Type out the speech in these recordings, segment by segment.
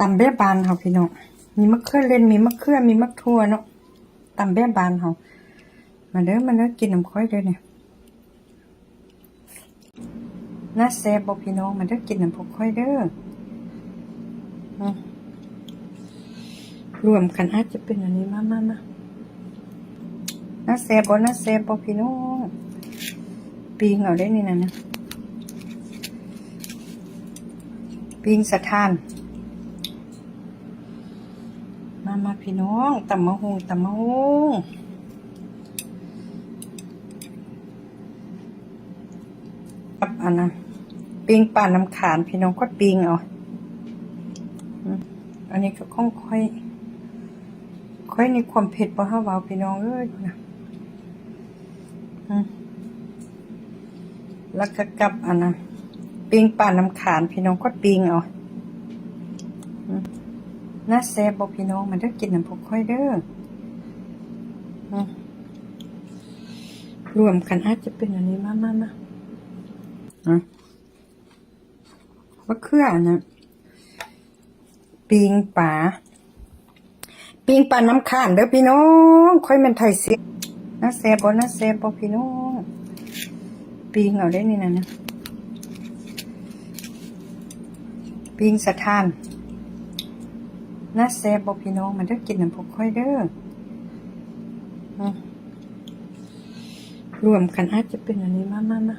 ตำแบบบานเฮาพี่น้องมีมะเขือเล่นมีมะเขือมีมะทั่วเนาะตำแบบบานเฮามาเด้อมาเด้อกินน้ำค่อยเด้อเนี่ยน่าแซ่บบ่พี่น้องมาเด้อกินน้ำพกค่อยเด้อรวมกันอาจจะเป็นอันนี้มามามาน่าแซ่บบ่น่าแซ่บบ่พี่น้องปีงเอาได้นี่นะนะปีงสะทาน มาพี่น้องตำมะฮงตำมะฮงกับอันนะปิงป่าน้ำขานพี่น้องก็ปิงเอาอันนี้ก็ค่องค่อย ค่อยในความเผ็ดบ่ฮาวาวพี่น้องเอ้ยนะแล้วก็กับอันนะปิงป่าน้ำขานพี่น้องก็ปิงเอา น่าแซ่บบอพี่น้องมันได้กินน้ำพกค่อยเด้อรวมกันอาจจะเป็นอันนี้มามามาอะมะเขืองนะปิงป่าปิงป่าน้ำข้านเด้อพี่น้อง ค่อยมันไทยเสียน่าแซ่บบ่น่าแซ่บบ่พี่น้องปิงเอาได้นี่นะนะปิงสะทาน น่าแซ่บบ่พี่น้องมันได้กินน้ำพกค่อยเด้อรวมกันอาจจะเป็นอันนี้มามามา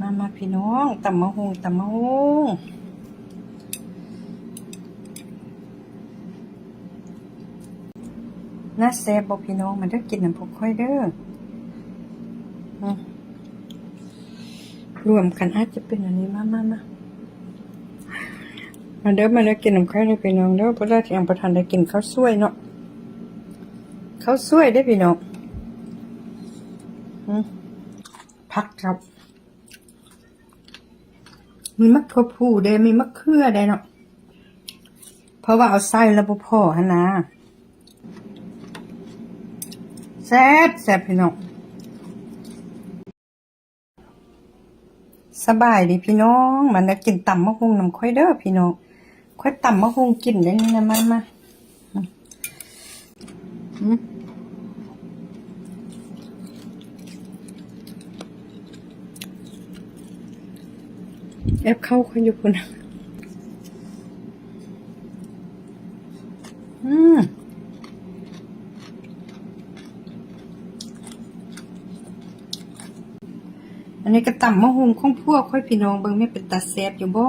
มามาพี่น้องตำมะฮงตำมะฮงน่าแซ่บบ่พี่น้องมันได้กินน้ำพกค่อยเด้อรวมกันอาจจะเป็นอันนี้มามามา มาเด้อมาเด้อกินน้ำข้าวได้พี่น้องเด้อพราะว่าที่อังประทานได้กินข้าวสวยเนาะข้าวสวยได้พี่น้องอพักครับ มีมะถั่วผู้ได้มีมะเขือได้เนาะเพราะว่าเอาไส้แล้วบ่พอหนนะแซ่บแซ่บพี่น้องสบายดีพี่น้อง มันได้กินตำมะฮุงน้ำค่อยเด้อพี่น้อง ค่อยตำมะฮุงกินได้นี่นะมามาอืมอืมแอบเข้าคนอยู่คุณอืมอันนี้ก็ตำมะฮุงของพวกค่อยพี่น้องเบิ่งไม่เป็นตาแซ่บอยู่บ่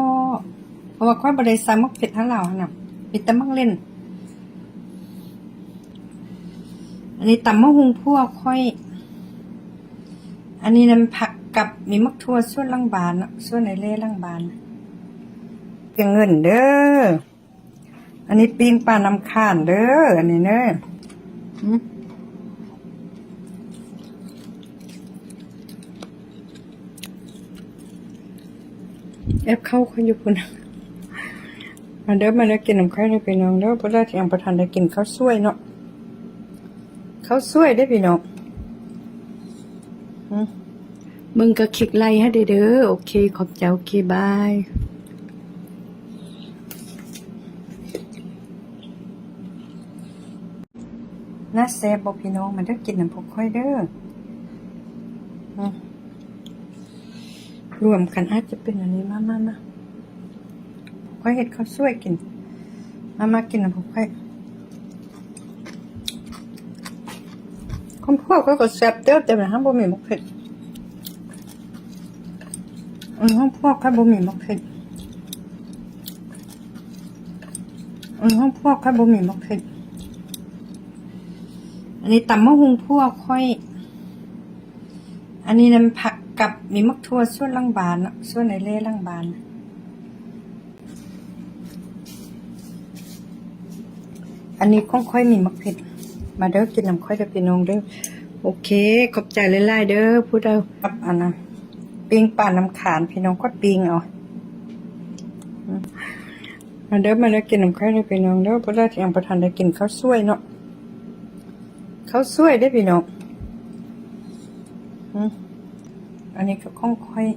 เพราะว่าค่อยบ่ได้ใส่มักเผ็ดทั้งเหล่านน่ะมีแต่มักเล่นอันนี้ตำมะฮุงพวกค่อย อันนี้น้ำผักกับมีมักทั่วส่วนล่างบานน่ะส่วนในเล่ล่างบานเปียงเงินเด้อ อันนี้ปิ้งปลาน้ำข้านเด้อ อันนี้เด้อหืมแอบเข้าคนอยู่คุณ มาเด้อมาเด้อกินน้ำข้าวได้พี่น้องเด้อเพราะว่าที่อังประทานได้กินข้าวสวยเนาะข้าวสวยได้พี่น้องมึงก็คลิกไลค์ให้เด้อโอเค ขอบใจโอเคบายน่าแซ่บบ่พี่น้องมันได้กินน้ำพกค่อยเด้อรวมกันอาจจะเป็นอันนี้มามามา ค่อยเห็ดข้าวสวยกิน มามากินน้ำพกค่อยคนพวกก็ก็แซ่บเด้อแต่ว่าห้ามบ่มีมะเผ็ดอือห้องพวกค่อยบ่มีมะเผ็ดอือห้องพวกค่อยบ่มีมะเผ็ดอันนี้ตำมะฮุงพวกค่อย อันนี้น้ำผักกับมีมักทั่วส่วนล่างบานส่วนในเล่ล่างบาน อันนี้ค่องค่อยมีมักเผ็ด มาเด้อกินน้ำค่อยเด้อพี่น้องเด้อโอเค ขอบใจหลายๆเด้อพูดเอาครับอันนะปิงป่าน้ำขานพี่น้องก็ปิงเอามาเด้อมาเด้อกินน้ำค่อยเด้อพี่น้องเด้อพราะว่าที่อังประทานได้กินข้าวสวยเนาะข้าวสวยได้พี่น้องอันนี้ก็ค่องค่อย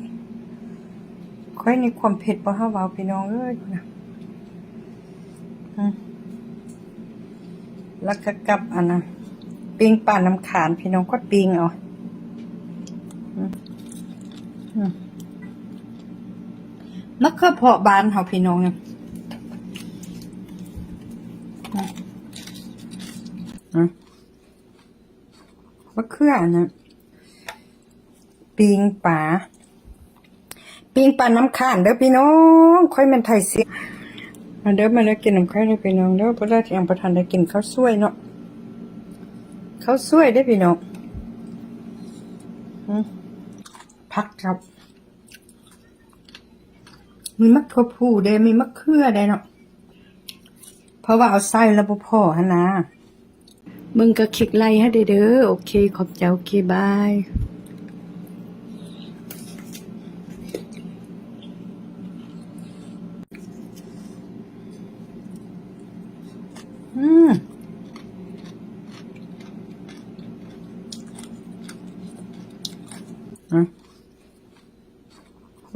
ค่อยในความเผ็ดบ่ฮาวาพี่น้องเอ้ยนะอืม แล้วก็กับอันน่ะปิงปลาน้ำขานพี่น้องก็ปิงเอาอืมอืมมะเขือเปราะบานเฮาพี่น้องเนี่ยอืมอืมมะเขืออันน่ะปิงปลาปิงปลาน้ำขานเด้อพี่น้อง ค่อยแมันไทยสิ มาเด้อมาเด้อกินน้ำข้าวเด้พี่น้องเด้อพราะว่ายังประทานได้กินข้าวสวยเนาะข้าวสวยได้พี่น้องอืมพักครับ มีมะถั่วผู้เด้มีมะเขือได้เนาะเพราะว่าเอาไส้แล้วบ่พอหนนะมึงก็คลิกไลค์ให้เด้อเด้อโอเค ขอบใจโอเคบาย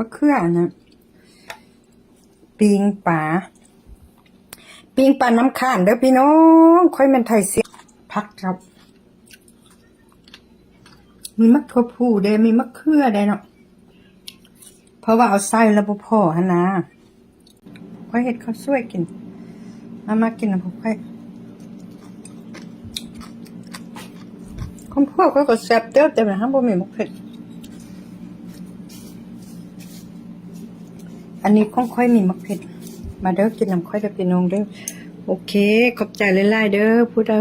มะเขือนะปิงปลาปิงปลาน้ำข้านเด้อพี่น้องค่อยมันไทยเสียพักครับ มีมะถั่วผู้เด้มีมะเขือได้เนาะเพราะว่าเอาไส้แล้วบ่อหนนะค่อยเฮ็ดข้าวสวยกินมามากินนะผมค่อยคอมพวกก็ก็แซ่บเด้อแต่ว่าห้ามบ่มีมุกเผ็ด อันนี้ของค่อยมีมักเผ็ด มาเด้อกินน้ำค่อยเด้อพี่น้องเด้อโอเค ขอบใจหลายๆเด้อผู้เดา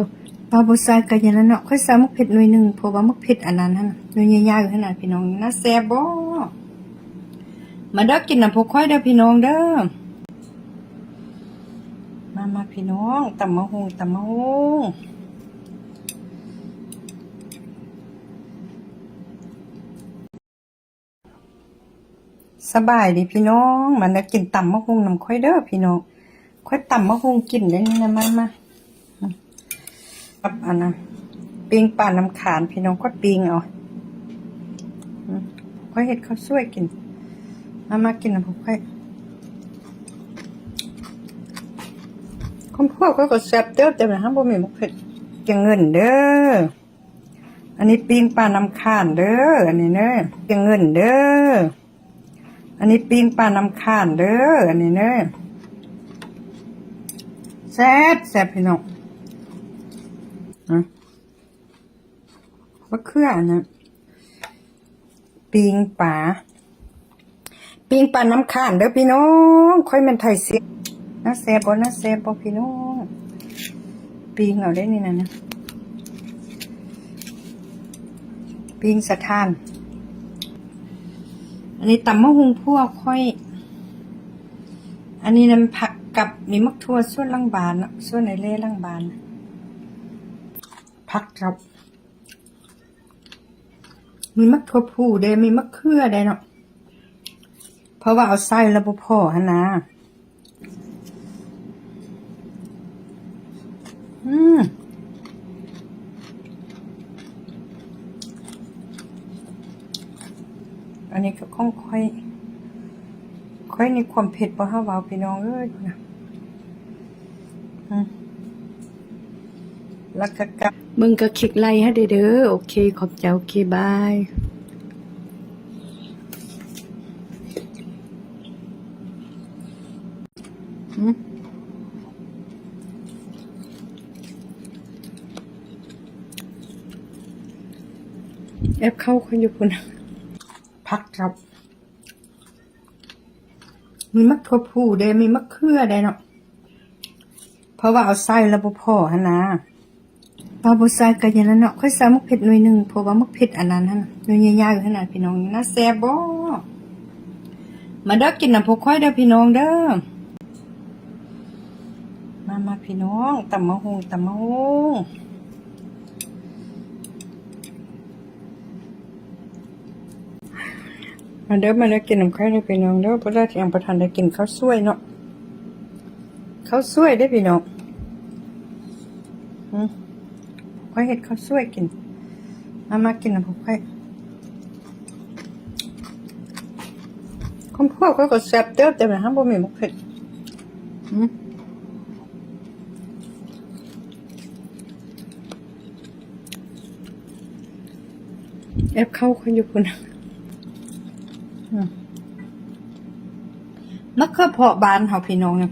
ปลาบ่ใส่ก็อย่างนั้นเนาะค่อยใส่มักเผ็ดหน่วยหนึงเพราะว่ามักเผ็ดอันนั้นน่ะหน่วยใหญ่ๆอยู่ขนาดพี่น้องน่าแซ่บบ่มาเด้อกินน้ำพวกค่อยเด้อพี่น้องเด้อมามาพี่น้องตำมะฮงตำมะฮง สบายดีพี่น้อง มันได้กินต่ำมะฮงน้ำค่อยเด้อพี่น้อง ค่อยต่ำมะฮงกินได้นี่นะมามาอืมกับอันนะปิงปลาน้ำขานพี่น้องก็ปิงเอาค่อยเห็ดข้าวสวยกิน มามากินนะผมค่อยคอมพวกก็ก็แซ่บเด้อแต่ว่าห้ามบ่มีมุกเผ็ดจะเงินเด้อ อันนี้ปิงปลาน้ำขานเด้อ อันนี้เด้อจะเงินเด้อ อันนี้ปิ้งปลาน้ำข้านเด้ออันนี้เด้อแซ่บแซ่บพี่น้องอะมะเขืออันนะปิ้งปลาปิ้งปลาน้ำข้านเด้อพี่น้องค่อยมันไทยเสิน่าแซ่บบ่น่าแซ่บบ่พี่น้องปิงเอาได้นี่นะนะปิงสะท้าน อันนี้ตำมะฮุงพวกค่อย อันนี้น้ำผักกับมีมักทั่วส่วนล่างบานส่วนในเล่ล่างบานผักครับ มีมักทั่วผู้เด้มีมักเขือได้เนาะเพราะว่าเอาไส้แล้วบ่พอหนนะอืม นนี้ก็ค่องค่อยค่อยในความเผ็ดบ่ฮาเว้าพี่น้องเอ้ยพุ่นนะอืมแล้วก็กับมึงก็คลิกไลค์ให้เด้อเด้อโอเค ขอบใจโอเคบายอืมแอปเข้าคนอยู่คุณ พักครับ มีมะถั่วผู้เด้มีมะเขือได้เนาะเพราะว่าเอาไส้แล้วบ่พอหนนะปลาบ่ใส่ก็อย่างนั้นเนาะค่อยใส่มักเผ็ดหน่วยหนึงเพราะว่ามักเผ็ดอันนั้นหั่นน่ะหน่วยใหญ่ๆอยู่ขนาดพี่น้องน่าแซ่บบ่มาเด้อกินน้ำพวกค่อยเด้อพี่น้องเด้อมามาพี่น้องตำมะฮงตำมะฮง มาเด้อมาเด้อกินน้ำไข่ได้พี่น้องเด้อพระราชยังประทานได้กินข้าวสวยเนาะข้าวสวยได้พี่น้องอืมค่เห็ดข้าวสวยกินมามากินน้ำไข่คนพวกเขาก็แซ่บเด้อแต่ห้ามบ่มีมกเผ็ดอืมแอบเข้าคนอยู่คนนะ มักข้าเพาะบานเฮาพี่น้องเนี่ย